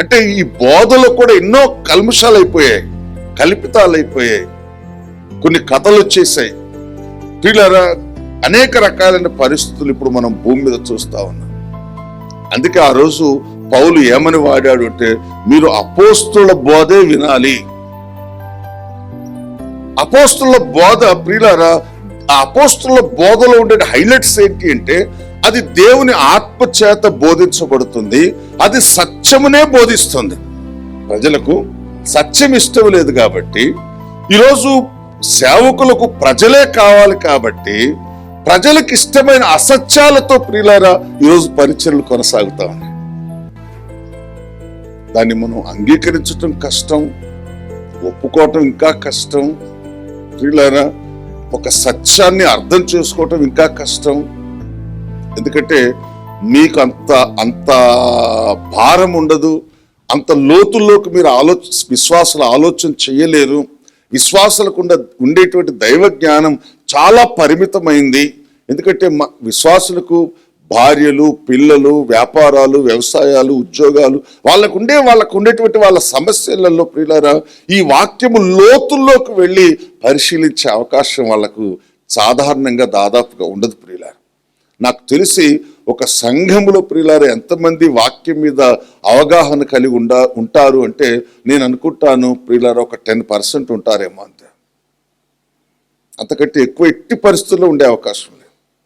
అంటే ఈ బోధలో కూడా ఎన్నో కల్ముషాలు అయిపోయాయి కల్పితాలు అయిపోయాయి కొన్ని కథలు వచ్చేసాయి. పిల్లరా అనేక రకాలైన పరిస్థితులు ఇప్పుడు మనం భూమి మీద చూస్తా ఉన్నాం. అందుకే ఆ రోజు పౌలు ఏమని వాడాడు అంటే మీరు అపోస్తుల బోధే వినాలి. అపోస్తుల బోధ ప్రియులారా ఆ అపోస్తుల బోధలో ఉండే హైలైట్స్ ఏంటి అంటే అది దేవుని ఆత్మ చేత బోధించబడుతుంది. అది సత్యమునే బోధిస్తుంది. ప్రజలకు సత్యం ఇష్టం లేదు కాబట్టి ఈరోజు సేవకులకు ప్రజలే కావాలి కాబట్టి ప్రజలకు ఇష్టమైన అసత్యాలతో ప్రియులారా ఈరోజు పరిచయలు కొనసాగుతా ఉన్నాయి. దాన్ని మనం అంగీకరించటం కష్టం ఒప్పుకోవటం ఇంకా కష్టం. ప్రియులారా ఒక సత్యాన్ని అర్థం చేసుకోవటం ఇంకా కష్టం. ఎందుకంటే మీకు అంత అంత భారం ఉండదు అంత లోతుల్లోకి మీరు ఆలోచ విశ్వాసాల ఆలోచన చేయలేరు. విశ్వాసాలకు ఉండేటువంటి దైవ జ్ఞానం చాలా పరిమితమైంది. ఎందుకంటే మా విశ్వాసులకు భార్యలు పిల్లలు వ్యాపారాలు వ్యవసాయాలు ఉద్యోగాలు వాళ్ళకు ఉండే వాళ్ళకు ఉండేటువంటి వాళ్ళ సమస్యలలో ప్రియులారా ఈ వాక్యము లోతుల్లోకి వెళ్ళి పరిశీలించే అవకాశం వాళ్ళకు సాధారణంగా దాదాపుగా ఉండదు నాకు తెలిసి ఒక సంఘములో ప్రియులారు ఎంతమంది వాక్యం మీద అవగాహన కలిగి ఉండా ఉంటారు అంటే నేను అనుకుంటాను ప్రియులారు ఒక టెన్ పర్సెంట్ ఉంటారేమో అంతే. అంతకంటే ఎక్కువ ఎట్టి పరిస్థితుల్లో ఉండే అవకాశం లేదు.